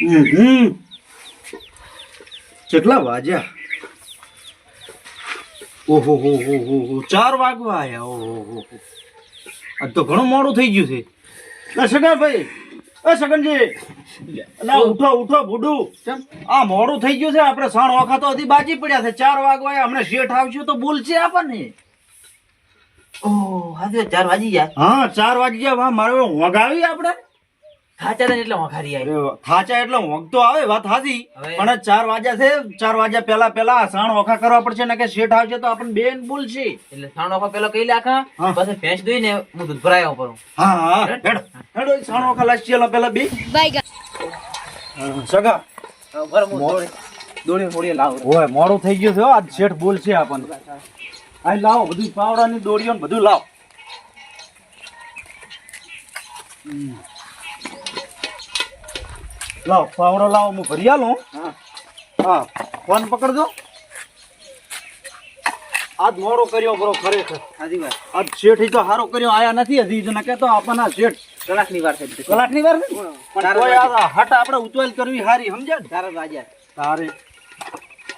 હમ. કેટલા વાગ્યા? ઓહો હો હો હો હો. ચાર વાગવા આયા. ઓહો હો હો આજ તો ઘણું મોડું થઈ ગયું છે. સગનભાઈ એ સગનજી ના ઉઠો ઉઠો બુડુ આ મોડું થઈ ગયું છે આપણે સાણ વખતો તો હજી બાજી પડ્યા છે. ચાર વાગવા આવ્યા હમણાં શેઠ આવશે તો બોલશે આપણને. ઓહ હા ચાર વાગી ગયા. હા ચાર વાગી ગયા. મારે વગાવી આપણે. ખાચા હતા એટલે આવી. અરે થાચા એટલે ઊંઘ તો આવે વાત હાજી પણ ચાર વાગ્યા છે ચાર વાગ્યા પેલા પેલા સાણ ઓખા કરવા પડશે ને કે શેઠ આવશે તો આપણને બેન છે એટલે સાણ ઓખા પેલો કઈ લાખા. પછી ભેંસ દોઈ ને હું દૂધ ભરાયો પર હા હા હેડો. હેડો. સાણ ઓખા લાસી ચાલો પેલા બે. હા, સગા દોડી દોડી મોડી લાવ. ઓય મોડું થઈ ગયું છે હો, આજ શેઠ બોલશે આપણને. આ લાવો બધું પાવડાની દોડીઓ ને બધું લાવો. હમ. લાવો પાવડો લાવો હું ભરી આલું હા? ફોન પકડજો. આજ મોડો કર્યો બરો ખરેખર. હાજી વાત. આજ શેઠ તો હારો કર્યો આયા નથી હજી જો નકે તો આપણને શેઠ કલાકની વાર થઈ કલાકની વાર પણ કોઈ આ હટ આપણે ઉતવાલ કરવી હારી સમજ્યા તારે રાજા તારે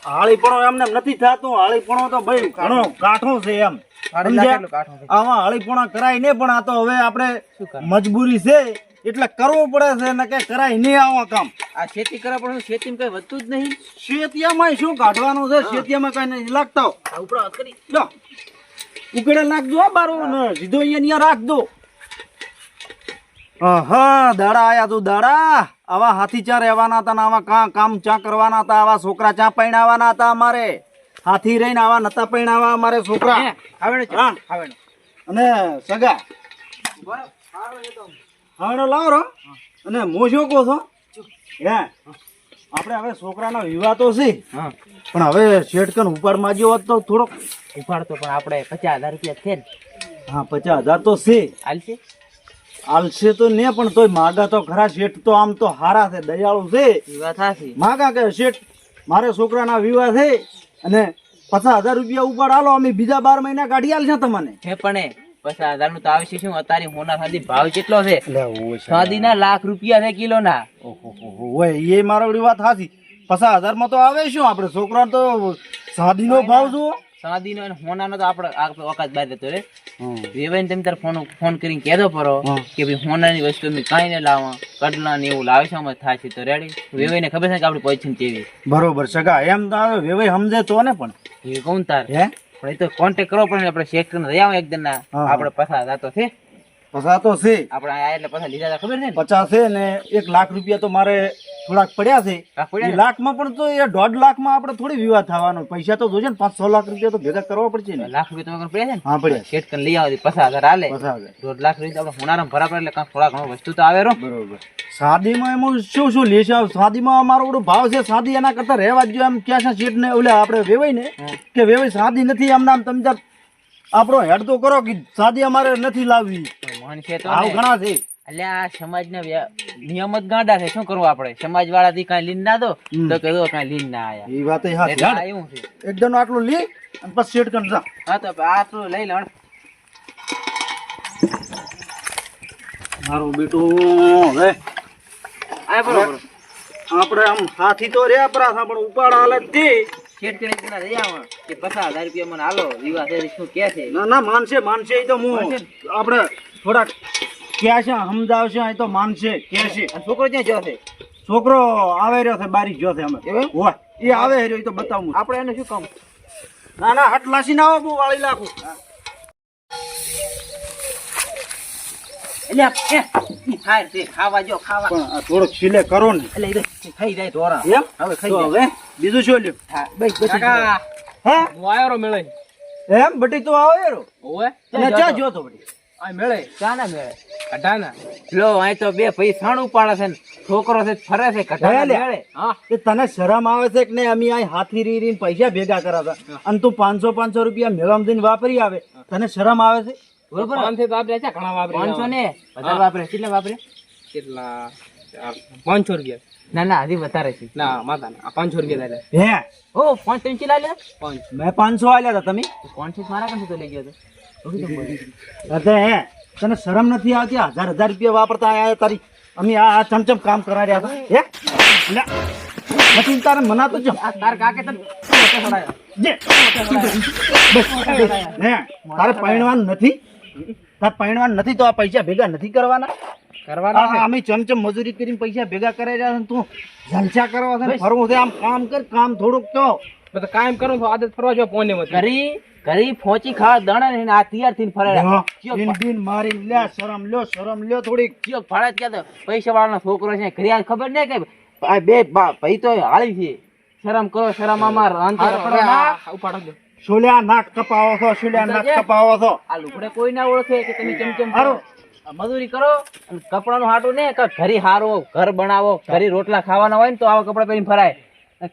હાળીપણો એમને નથી થતું હાળીપણો તો ભાઈ ઘણો કાઠો છે એમ. આમાં હાળીપણા કરાય ને પણ આ તો હવે આપણે મજબૂરી છે. એટલે કરવું પડે છે ને કે કરાય નહીં આવો કામ. આ ખેતી કરવા પણ ખેતી કઈ વધતું જ નહીં. શેતિયામાં શું કાઢવાનું છે? શેતિયામાં કઈ નહીં. લાગતા. ઉપડા કરી લો. નાખજો બારો ને. સીધો અહીંયા રાખજો. હા દાડા આયા તું દાડા. આવા હાથી ચા રહેવાના હતા ને આવા કા કામ ચા કરવાના હતા આવા છોકરા ચા પૈણાવાના હતા અમારે. હાથી રહીને આવા નતા પૈણાવા અમારે છોકરા. આવે અને સગા. હાડો લાવો અને હું શું કહું છું. હે? આપણે હવે છોકરાનો વિવાહ તો છે. હા. પણ હવે શેઠકન ઉપાડ માજ્યો હોત તો થોડોક ઉપાડ તો પણ આપણે પચાસ હજાર રૂપિયા છે ને. હા પચાસ હજાર તો છે. હાલશે? આલશે તો ને પણ તોય માગા તો ખરા શેઠ તો આમ તો હારા છે દયાળુ છે. વિવાહ સાચી માગા કે શેઠ મારે છોકરાના વિવાહ છે અને પચાસ હજાર રૂપિયા ઉપાડ આલો અમે બીજા બાર મહિના કાઢી આલશે તમને. છે પણ એ પચાસનું તો આવશે શું? અત્યારે હોના સાદી ભાવ કેટલો છે? સાદી ના લાખ રૂપિયા છે કિલો ના ઓય એ મારો વાત હાચી. પચાસ હજારમાં તો આવે શું? આપણે છોકરા તો સાદીનો ભાવ જુઓ. સાદી નો હોના નો તો આપણે આપણે ઓકાત બહાર રહેતો રે. વેવાઈને તમે તાર ફોન ફોન કરીને કહેતો પરો કે ભાઈ હોનાની વસ્તુ અમે કાંઈ ને લાવવા કડલા ને એવું લાવે છે અમે થાય છે તો રેડી વેવાઈને ખબર છે કે આપડે પહોંચી તેવી બરોબર સગા એમ તો વેવાઈ સમજે તો ને પણ. એ કહું તાર. હે? પણ એ તો કોન્ટેક કરવો પડે આપણે ચેક કરીને રહ્યા એક દિન ના. આપણે પસાર થતો છે પચાસ તો છે. આપણે આયા એટલે પછી લીધા ખબર છે ને? પચાસ છે ને એક લાખ રૂપિયા તો મારે થોડાક પડ્યા છે. લાખ લાખમાં પણ તો એ દોઢ લાખમાં આપણે થોડી વિવાદ થવાનો. પૈસા તો જોજે ને પાંચ છ લાખ રૂપિયા તો ભેગા કરવા પડશે ને. લાખ રૂપિયા તમે પડ્યા છે ને? હા પડ્યા શેઠ કરીને લઈ આવે પચાસ હજાર હાલે દોઢ લાખ રૂપિયા આપણે હોનારામ ભરા પડે એટલે થોડા ઘણો વસ્તુ તો આવે રો. બરોબર. શાદીમાં એમાં શું શું લેશે? શાદીમાં અમારો બધો ભાવ છે શાદી એના કરતા રહેવા જ એમ. ક્યાં છે શેઠ ને ઓલે આપણે વેવાય ને કે વેવાય શાદી નથી આમ નામ તમે આપણો હેડ તો કરો કે શાદી અમારે નથી લાવવી. તો ઘણા છે. એટલે આ સમાજના નિયમ જ ગાંડા છે. શું કરવું આપણે? સમાજ વાળા થી કઈ લીન ના દો તો કીધું કઈ લીન ના આયા. એ વાત. એવું છે. એકદમ આટલું લી અને પછી કન જા. હા તો આટલું લઈ લો મારું બેટો હવે. આ બરોબર. આપણે આમ હાથી તો રહ્યા પરા પણ ઉપાડ હાલત જ લઈ આવો. કે પચાસ હજાર રૂપિયા મને હાલો વિવાહ છે શું કે છે? ના ના માનશે માનશે એ તો હું આપણે થોડાક ક્યાં છે સમજાવશે એ તો માનશે કે છે. છોકરો ક્યાં ગયો છે? છોકરો આવે રહ્યો છે બારી જો છે અમે. હોય. એ આવે રહ્યો એ તો બતાવું આપણે એને શું કામ ના ના હટ લાસી ના આવો બહુ વાળી લાખું ખાવા જો ખાવા. થોડોક છેલ્લે કરો ને. એટલે ખાઈ જાય ધોરા. એમ? હવે ખાઈ જાય. બીજું શું લ્યો? હા, બસ બસ કાકા. હા? હું આયો રો મેળે. એમ? બટી તું આવ્યો રો ઓવે તને ચા જો તો બટી. આ મેળે. ચા ના મેળે. અઢાના લો અહીં તો બે પૈસાણું પાડે છે ને. છોકરો છે ફરે છે કટાણા મેળે. હા. કે તને શરમ આવે છે કે નહીં? અમે અહીં હાથી રી રીને પૈસા ભેગા કરાતા અને તું પાંચસો પાંચસો રૂપિયા મેળામાં દઈને વાપરી આવે. તને શરમ આવે છે? બરોબર. પાંચસો વાપરે છે ઘણા વાપરે પાંચસો ને? વધારે વાપરે. કેટલા વાપરે? કેટલા? પાંચસો રૂપિયા. ના ના હજી વધારે છે. ના માતા પાંચસો રૂપિયા થાય હે? ઓ પાંચ ત્રણ ચીલા લે પાંચ મેં પાંચસો આલ્યા હતા તમે? પાંચસો મારા કાંઠે તો લઈ ગયો હતો. અરે હે તને શરમ નથી આવતી? હજાર હજાર રૂપિયા વાપરતા આયા તારી. અમે આ ચમચમ કામ કરાવ્યા હતા. હે? પછી તારે મના તો જો. તાર કાકે તને જે. બસ. હે તારે પૈણવાનું નથી? તારે પૈણવાનું નથી તો આ પૈસા ભેગા નથી કરવાના? અમે ચમચમ મજૂરી કરીને પૈસા ભેગા કરી રહ્યા છે તું જલસા કરવા છે ફરવું છે. આમ કામ કર કામ થોડુંક તો. બધું કાયમ કરો તો આદત ફરવા જો પોને મત કરી કરી ફોચી ખા દણ ને આ તૈયાર થઈને ફરે. બિન મારી લે શરમ લ્યો શરમ લ્યો થોડીક. કયો ફાળે કે ક્યાં તો? પૈસા વાળાનો છોકરો છે ઘરે આ ખબર નહીં કે આ બે બા- ભાઈ તો હાળી છે. શરમ કરો શરમ અમાર અંતર. ઉપાડો દો સોલ્યા નાક કપાવો છો સોલ્યા નાક કપાવો છો. આ લુગડે કોઈ ના ઓળખે કે તમે ચમચમ હારું. મજૂરી કરો અને કપડાનું હાટું ને કે ઘરે હારો ઘર બનાવો ઘરે રોટલા ખાવાના હોય ને તો આવા કપડા પહેરીને ફરાય.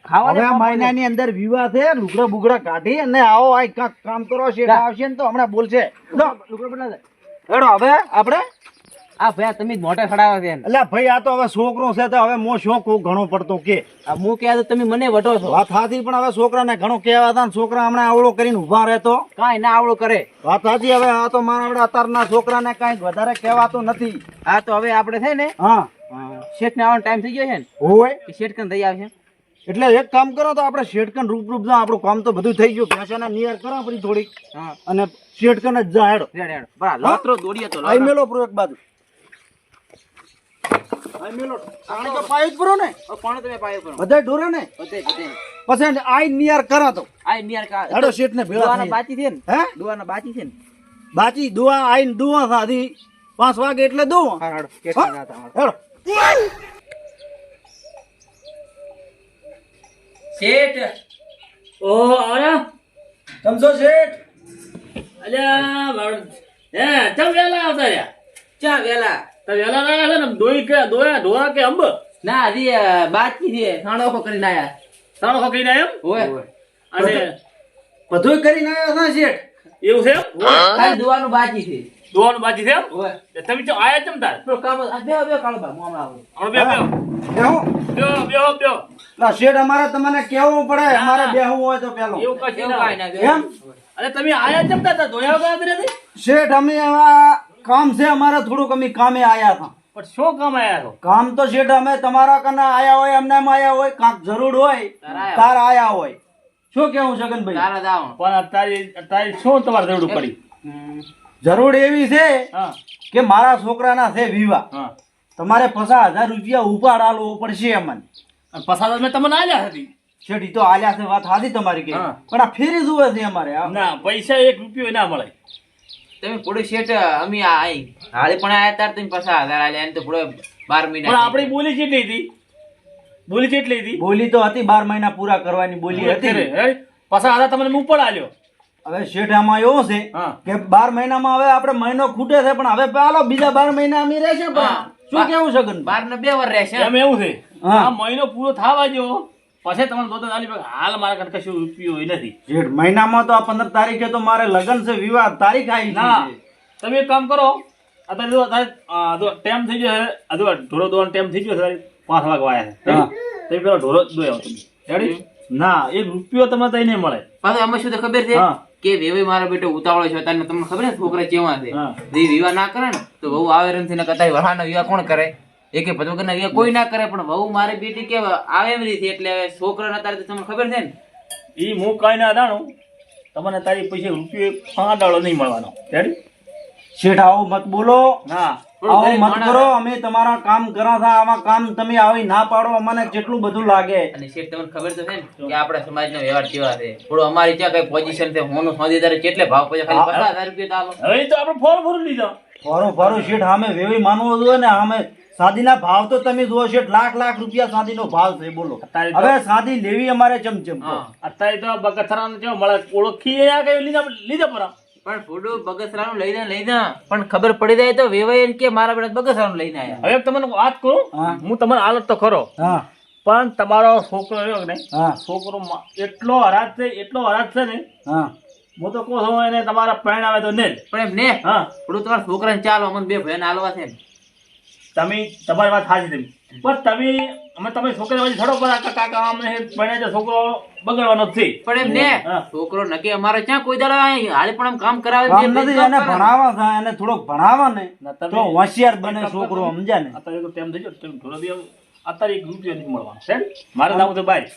ખાવાને મહિનાની અંદર વિવાહ છે લુગડા બુગડા કાઢી અને આવો આ કામ કરો શેઠ આવશે ને તો હમણાં બોલશે. હેડો હવે આપણે આ ભાઈ તમે જ મોઢે ખડાવ્યા છે એટલે ભાઈ આ તો હવે છોકરો છે તો હવે મો શોખ ઘણો પડતો કે. આ હું કહે તો તમે મને વટો છો. વાત સાચી પણ હવે છોકરાને ઘણો કહેવા હતા છોકરા હમણાં આવડો કરીને ઊભા રહેતો. કાંઈ ના આવડો કરે. વાત સાચી હવે આ તો મારા આપણે અત્યારના છોકરાને કઈ વધારે કહેવાતો નથી. આ તો હવે આપણે છે ને હા. શેઠ ને આવવાનો ટાઈમ થઈ ગયો છે ને હોય. શેઠ કન થઈ આવશે એટલે એક કામ કરો તો આપણે શેઠકન રૂપ રૂપ આપણું કામ તો બધું થઈ ગયું. ભેંસાના નિયર કરો પછી થોડીક. અને શેઠકન જ જા હેડો. બરાબર. લોતરો દોડીએ તો લઈ મેલો એક બાજુ. બધાય ઢોરે ને? બધે બધે પછી આઈ નિયર કરો તો આ નિયર કા હેડો શેઠને ભેળા બાચી છે ને? હે? દુવાના બાચી છે ને? બાચી દુઆ આઈને દુઆ સાધી. પાંચ વાગે એટલે દુઆ હા હાડો. હા? કેટલા ના હતા હેડો. શેઠ. ઓ આવ્યા સમજો શેઠ? અલ્યા હે ચમ વેલા આવતા રહ્યા? ચા વેલા વેલા ના છે ને દોઈ કે દોયા ધોવા કે અંબ? ના હજી અ, છે સાણો ઓખો કરીને આયા. તારો ખકીને એમ? હોય. અને બધું કરીને આવ્યા હતા શેઠ. એવું છે ખાલી દુવાનું બાચી છે. દોવાનું બાકી છે એમ? તમે ચમ આયા ચમ તાર? તો કામ આ બે બે કાળો બા હું હમણાં આવું. બે બે બેહો. બે બે બે ના શેઠ અમારે તમને કેવું પડે. અમારે બેહવું હોય તો પેલો. એવું કશું ના કાંઈ એમ? અરે તમે આયા ચમતા હતા ધોયા વગર નથી શેઠ અમે આવા કામ છે અમારે થોડુંક અમે કામે આયા હતા. પણ શું કામ આયા છો? કામ તો શેઠ અમે તમારા કને આયા હોય એમને એમ આયા હોય કાંક જરૂર હોય તાર આયા. હોય. શું કેવું છગનભાઈ? તારા પણ અત્યારે અત્યારે શું તમારે જરૂર પડી? જરૂર એવી છે કે મારા છોકરાના છે વિવાહ. તમારે પચાસ હજાર રૂપિયા ઉપાડ આલવો પડશે અમને અને પસાદ મેં તમને આલ્યા હતી? શેઠ તો આલ્યા છે વાત હાથી તમારી કે. પણ આ ફેરી જુએ છે અમારે. ના પૈસા એક રૂપિયો ના મળે. તમે પૂરો શેઠ અમે આઈ. હાલે પણ આયા તાર તમે પાછા હજાર આલે એને તો પૂરો બાર મહિના પણ આપણી બોલી કેટલી હતી? બોલી કેટલી હતી? બોલી તો હતી બાર મહિના પૂરા કરવાની બોલી હતી. પાછા હતા તમને ઉપર આલ્યો. હવે શેઠ આમાં એવો છે કે બાર મહિનામાં હવે આપણે મહિનો ખૂટે છે પણ હવે પેલો બીજા બાર મહિના અમે રહેશે પણ શું કેવું છે બાર ને બે વાર રહેશે. એમ એવું છે? હા. આ મહિનો પૂરો થવા જો પછી તમને દોતો આલી હાલ મારા કણ કશું રૂપિયો નથી. જેઠ મહિનામાં તો આ પંદર તારીખે તો મારે લગ્ન છે વિવાહ તારીખ આવી ના તમે એક કામ કરો અત્યારે જો અત્યારે ટાઈમ થઈ ગયો છે અથવા ઢોરો દોવાનો ટાઈમ થઈ ગયો છે પાંચ વાગ વાયા છે. તમે પેલો ઢોરો જ દોયો તમે. રેડી ના એ રૂપિયો તમને તઈ નહીં મળે. પાછું અમે શું તો ખબર છે? કે વેવે મારો બેટો ઉતાવળો છે તમને તમને ખબર ને છોકરા કેવા છે? જે વિવાહ ના કરે ને તો બહુ આવે રમથી ને કદાચ વહાના વિવાહ કોણ કરે? એ ભજવ કરી કોઈ ના કરે પણ વહુ મારી બેટી કે આવે એમ રીતે એટલે હવે છોકરો ના તારે તમને ખબર છે ને? એ હું કાંઈ ના જાણું. તમને તારી પૈસા રૂપિયો પાંચ ડાળો નહીં મળવાનો. ત્યારે શેઠ આવું મત બોલો. ના થોડું મત કરો અમે તમારા કામ કરો છો આમાં કામ તમે આવી ના પાડો અમને કેટલું બધું લાગે. અને શેઠ તમને ખબર તો છે ને કે આપણા સમાજનો વ્યવહાર કેવા છે? થોડું અમારી ત્યાં કઈ પોઝિશન છે હોનું સોદી તારે કેટલે ભાવ પછી ખાલી પચાસ હજાર રૂપિયા હવે તો આપણે ફોન ફોન લીધો. ફરું ફરું શેઠ સામે વેવી માનવો જોઈએ ને સામે સાદીના ભાવ તો તમે જુઓ છો લાખ લાખ રૂપિયા સાદીનો ભાવ છે બોલો. હવે સાદી લેવી અમારે ચમચમ હા અત્યારે તો બગથરાનો જો મળે? ઓળખી આ કઈ લીધા લીધા પરા? પણ ફોટો બગસરાનું લઈ દે પણ ખબર પડી જાય તો વેવાય કે મારા બેટા બગસરાનું લઈને આવ્યા હવે તમને વાત કરું? હું. તમને હાલત તો ખરો. હા. પણ તમારો છોકરો રહ્યો કે નહીં? છોકરો એટલો હરાજ છે એટલો હરાજ છે ને હા. હું તો કહું છું એને તમારા આવે તો ને પણ એમ ને હા. થોડું તમારા છોકરાને ચાલો અમને બે ભાઈને હાલવા છે ને. તમે તમારી વાત સાચી તમે. પણ તમે અમે તમે છોકરા વચ્ચે થોડો પર આ કાકા અમને ભણ્યા છે છોકરો બગડવાનો જ છે. પણ એમ ને છોકરો નકી અમારે ક્યાં કોઈ દાડો આય હાલે પણ આમ કામ કરાવે છે બે નથી એને ભણાવા છે એને થોડોક ભણાવા ને તમે- તો હોશિયાર બને છોકરો સમજ્યા ને? અત્યારે તો ટાઈમ થઈ ગયો તમે થોડો દિવસ અત્યારે એક રૂપિયો નથી મળવાનો છે? મારે લાવું છે બાય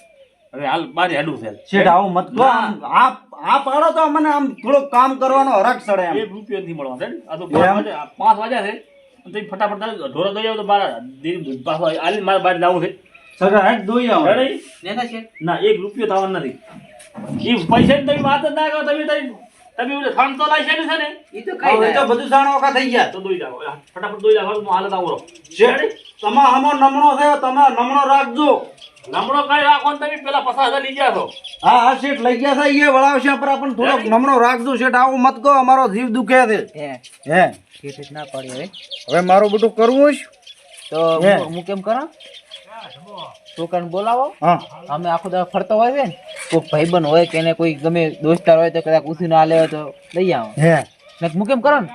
હવે હાલ બહાર હેડું છે. છેડ આવું મત આમ આ આ પાડો તો મને આમ થોડોક કામ કરવાનો હરખ ચડે એમ. એક રૂપિયો નથી મળવાનો છે આ તો પાંચ વાગ્યા પાંચ વાગ્યા છે. અને તમે ફટાફટ ઢોરો દોઈ આવો તો બાર દીદી પાછો આલી મારે બહાર જવું છે. સગા હેઠ દોઈ આવો. છે. ના એક રૂપિયો થવાનો નથી. એ પૈસાની તમે વાત જ ના કરો તમે તમે તમે ઓલે ફંડ તો લાઈ છે ને? ઈ તો કઈ હવે તો બધું જાણો વખત થઈ ગયા. તો દોઈ જાવ ફટાફટ દોઈ જાવ હું હાલત આવું. તમા હમો નમણો થયો તમે નમણો રાખજો. નમણો કઈ રાખો ને તમે પેલા પચાસ હજાર લઈ ગયા છો. હા હા શેઠ લઈ ગયા હતા એ વળાવશે પર આપણને થોડોક નમણો રાખજો શેઠ આવું મત કહો અમારો જીવ દુખે છે. હે. હે. શેઠ ના પડી હવે. હવે મારું બધું કરવું છે? તો હે. કેમ કરા? છોકરાને બોલાવો. હા. અમે આખો દાડો ફરતો હોય છે ને કોઈ ભાઈબંધ હોય કે એને કોઈ ગમે દોસ્તાર હોય તો કદાચ ઉછી ના લેવો તો લઈ આવો. હે. ને હું કેમ કરો ને?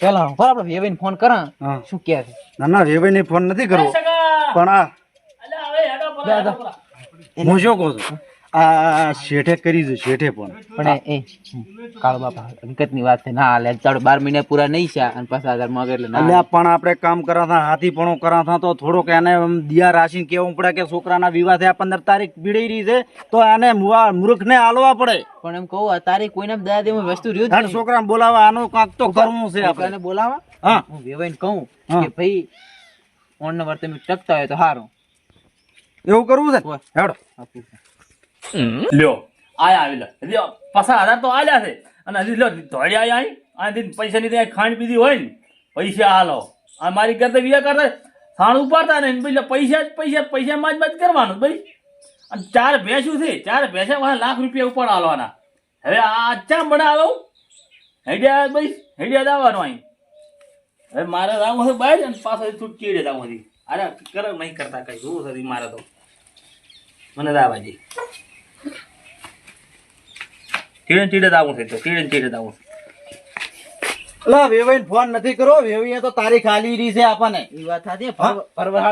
પેલા બરાબર વેવાઈને ફોન કરા હા. શું કહે છે? ના ના રેવાઈને ફોન નથી કરવો. પણ આ અલ્યા હવે હેડો પરા, હેડો પરા. હું શું કહું છું? આ શેઠે કરી છે શેઠે પણ. પણ એ કાળો બાપા હકીકતની વાત છે. ના લે ચાલો બાર મહિના પૂરા નહીં છે અને પાછા હજાર માંગે એટલે ના પણ આપણે કામ કરા હતા હાથી પણ કરા હતા તો થોડોક એને દિયા રાશિને કેવું પડે કે છોકરાના વિવાહ થયા પંદર તારીખ બીડી રહી છે તો એને મૂર્ખને હાલવા પડે. પણ એમ કહું આ તારી કોઈને દયા દેવું વસ્તુ રહ્યું છોકરા. છોકરાને બોલાવા આનું કાંક તો કરવું છે આપણે. બોલાવા? હા. હું વેવાઈને કહું કે ભાઈ ફોન નંબર તમે ટકતા હોય તો સારું એવું કરવું છે? હેડો. લ્યો. આયા આવી લો લ્યો પચાસ હજાર તો આલ્યા છે. અને હજી લ્યો ધોળી આયા અહીં. આથી પૈસાની ત્યાં ખાંડ પીધી હોય ને. પૈસા હાલો. આ મારી કરતા બીજા કરતા સાણ ઉપાડતા ને પછી પૈસા જ પૈસા પૈસા માં જ કરવાનું ભાઈ. અને ચાર ભેંસું છે. ચાર ભેંસા વાળા લાખ રૂપિયા ઉપર હાલવાના હવે આ ચા બનાવો. હેડિયા ભાઈ હેડિયા દાવાનું અહીં. હવે મારે રાવું છે બહાર અને પાછળ તું ચીડે રાવું હતી અરે કર નહીં કરતા કઈ. જોવું છે મારે તો. મને દાવાજી ચીડે ચીડે દાવું છે તો ચીડે ચીડે દાવું છે અલા ફોન નથી કરો વેવીએ તો તારીખ આલી રહી છે આપણને એ વાત સાચી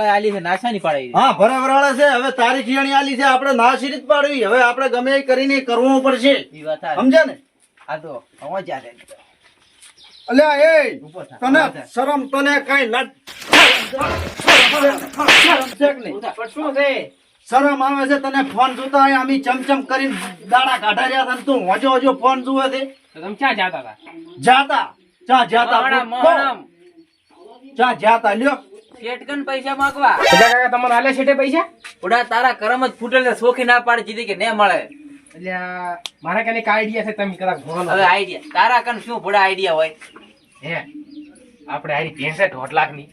આલી છે નાશાની પાડી હા ભરે છે હવે તારીખ યાણી આલી છે આપણે ના જ પાડવી હવે આપણે ગમે એ કરીને કરવું પડશે એ વાત સમજે સમજ્યા ને આ તો અવાજ આવે અલ્યા એ તને શરમ તને કઈ લટ શરમ શરમ આવે છે તને ફોન જોતા હોય આમી ચમચમ કરીને દાડા કાઢા રહ્યા હતા તું હજો હોજો ફોન જુએ છે. તમે ક્યાં જાતા હતા? જાતા ચા જાતા. ચા જાતા? લ્યો. શેઠકન પૈસા માંગવા. કાકા તમારે આલે છે પૈસા? ઉડા તારા કરમ જ ફૂટેલ સોખી ના પાડી દીધી કે ને મળે. એટલે મારા કને આઈડિયા છે તમે કદાચ ભણો હવે આઈડિયા તારા કન શું ભોળા આઈડિયા હોય? હે આપણે આરી ભેંસે દોઢ લાખની.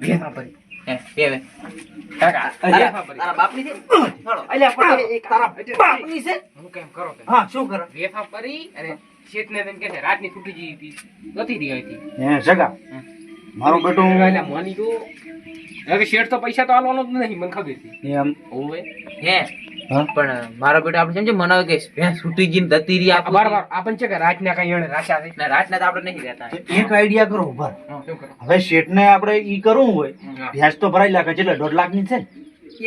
ભેંસા પડી. હે, કેવે? કાકા તારા ભેંસા પડી તારા બાપની છે? હાલો. અલ્યા પણ એ તારા બાપની છે? હું કેમ કરો તમે હા શું કરે? ભેંસા પડી અને શેઠને તેમ કે છે રાતની છૂટી ગઈ નથી રહી હે જગા. મારો બેટો હવે શેઠ તો પૈસા તો આલવાનો જ નહીં મને ખબર એમ. હા? પણ મારો બેટા આપણે સમજે મનાવે કે ભેંસ છૂટી ગઈ ને જતી રહી આ આપું બાર વાર છે કે રાતના કઈ એને રાશા છે ને રાતના તો આપણે નહીં રહેતા. એક આઈડિયા કરો ઉભર હવે શેઠને આપણે ઈ કરવું હોય. ભેંસ તો ભરાઈ લાગે છે એટલે દોઢ લાખની છે ને.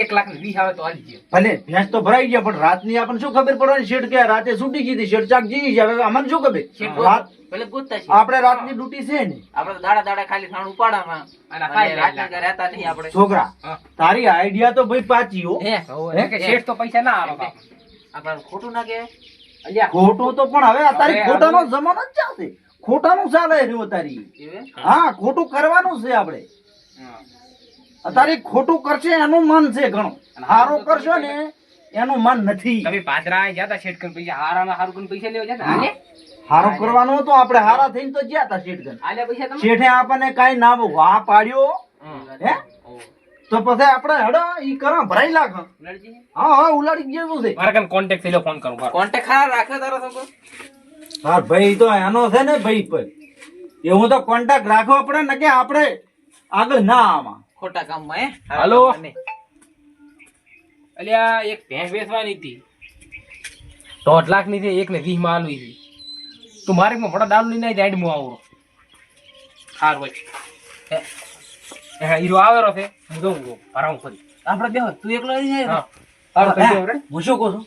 એક લાખ ને વીસ આવે તો આલી ગયો. ભલે ભેંસ તો ભરાઈ ગયા પણ રાતની આપણને શું ખબર પડવાની? શેઠ કે રાતે છૂટી ગઈ હતી શેઠ ચાક જીવી છે હવે અમને શું ખબર? રાત પેલે ગોતતા છે આપણે રાતની ડ્યુટી છે ને. આપણે દાડા દાડા ખાલી ખાણ ઉપાડામાં. અને ખાઈ રાતના ઘરે રહેતા નહીં આપણે. છોકરા હા. તારી આઈડિયા તો ભાઈ પાછી હો. હે કે શેઠ તો પૈસા ના આવે. આપણે ખોટું ના કે ખોટું તો પણ હવે અત્યારે ખોટાનો જમાનો જ ચાલશે ખોટાનું ચાલે રહ્યું તારી. હા? ખોટું કરવાનું છે આપણે. અત્યારે ખોટું કરશે એનું મન છે ઘણું. હારો કરશો ને એનું મન નથી. તમે પાદરા જતા શેઠ કન પૈસા હારાના હારું પૈસા લેવા જતા હાલે? હારો કરવાનું હતું આપણે હારા થઈને તો જ્યાં હતા શેઠ શેઠે આપણને કઈ ના વાહ પાડ્યો. હે? તો પછી આપણે હડો ઈ કરો ભરાઈ લાખ હા. હા ઉલાડી ગયો છે. મારા કન કોન્ટેક્ટ થઈ લો ફોન કરું કોન્ટેક્ટ ખરા રાખે તારો છોકરો હા ભાઈ તો એનો છે ને ભાઈ પર હું તો કોન્ટેક્ટ રાખો આપણે ને કે આપણે આગળ ના આમાં. ખોટા કામમાં હે? હાલો. નહીં. અલ્યા એક ભેંસ વેચવાની હતી. દોઢ લાખની છે એક ને વીસમાં આલવી છે તું મારે મોટા દારૂ લઈને આવી જાય હું આવું. હાર હોય. હે. હીરો આવેલો છે. હું જોઉં. ભરાવું ફરી. આપણે બે તું એકલો આવી જાય હા. શું કહું છું?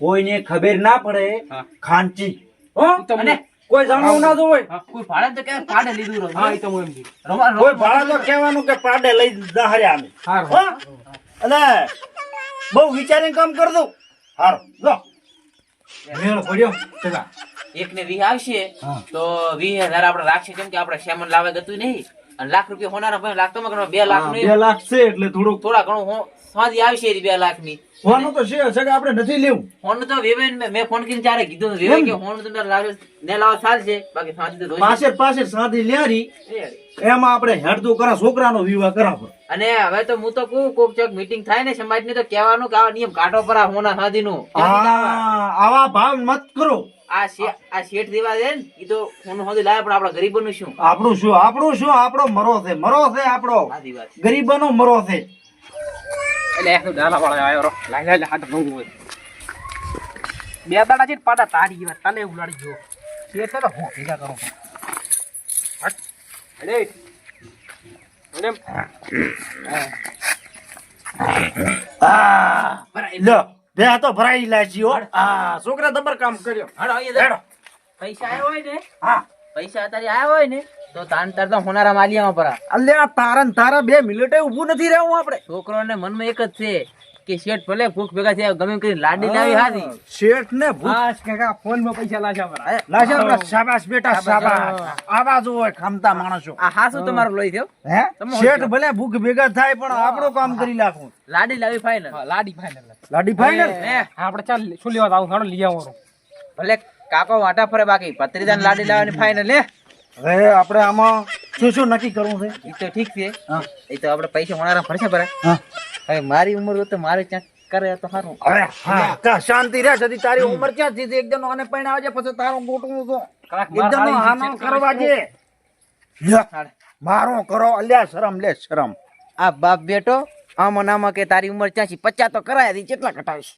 કોઈને ખબર ના પડે ખાંચી હો? ઈ તો અને હું- કોઈ જાણવું ના જોવે. કોઈ ભાડે તો કે પાડે લીધું હા એ તો હું એમ. કોઈ ભાડે તો કહેવાનું કે પાડે લઈ દહાર્યા અમે હારું. હો? બહુ વિચારીને કામ કરી દઉં. હારો જો. મેળ પડ્યો ચલા એક ને વીહ આવશે. તો વીહ હજાર આપડે રાખશે. કેમ કે આપડે સેમન લાવે ગતું નહીં. અને લાખ રૂપિયા હોનારા ભાઈ લાખ તો બે લાખ બે લાખ છે એટલે થોડુંક. થોડા ઘણું સાંજે આવશે બે લાખની હોવાનું તો છે સગા આપણે નથી લેવું. ફોન તો વેવેન મેં- ફોન કરીને ત્યારે કીધું વેવે કે ફોન તો લાવે ને લાવો ચાલશે બાકી સાંજે તો જોઈશે. પાછળ સાંજે લેરી એમાં આપણે હેડતું કરા છોકરાનો વિવાહ કરા અને હવે તો હું તો કહું કોક ચોક મીટિંગ થાય ને સમાજની તો કહેવાનું કે આ નિયમ કાઢો પર આ હોના સાધી નું આવા ભાવ મત કરો. આ શેઠ દેવા દે ને તો લાવે પણ આપણા ગરીબો નું શું? આપણું શું? આપણું શું? આપણો મરો છે મરો છે આપણો. ગરીબોનો મરો છે. એટલે એક ડાલા વાળો આવ્યો રો લાઈ લાઈ હાથ ભંગું હોય. બે દાડા છે પાટા પાડા તારી ગયા તને ઉલાડી ગયો છે છે તો હું ભેગા કરો હટ. અરે અરે આ લ્યો બે આ તો ભરાઈ લાજી હો. આ છોકરા દબર કામ કર્યો. અહીંયા હેડો. પૈસા આયો હોય ને? હા. પૈસા અત્યારે આવ્યા હોય ને તો તાન તાર તો હોનારા માલિયામાં પરા અલ્યા તારા તારા બે મિનિટે ઊભું નથી રહેવું આપણે. છોકરોને મનમાં એક જ છે. કે શેઠ ભલે ભૂખ ભેગા થયા ગમે કરી લાડી લાવી હાથી શેઠ ને ભૂખ કાકા ફોનમાં પૈસા લાશા પર લાશા આપણા શાબાશ બેટા શાબાશ. આવા જો હોય ખમતા માણસો. આ હાસુ તમારો લઈ થયો? હે? શેઠ ભલે ભૂખ ભેગા થાય પણ આપણો કામ કરી નાખવું લાડી લાવી ફાઈનલ લાડી ફાઈનલ લાડી ફાઈનલ હે આપણે ચાલ શું લેવા આવું હાડો લઈ આવો. ભલે કાકો વાટા ફરે બાકી. પત્રીદાન લાડી લાવવાની ફાઈનલ હે? હવે આપણે આમાં શું શું નક્કી કરવું છે? એ તો ઠીક છે. એ તો આપણે પૈસા હોનારા ફરશે ભરે હા. હવે મારી ઉંમર હોય તો મારે ક્યાંક કરે તો સારું. અરે હા. કા શાંતિ રહે સદી તારી ઉંમર ક્યાં થી એક જણો આને આવે છે પછી તારો ગોટવું તો એક જણો આનો કરવા જે. મારો કરો. અલ્યા શરમ લે શરમ. આ બાપ બેટો આમાં નામાં કે તારી ઉંમર ચાસી પચાસ તો કરાય કેટલા કટાવીશ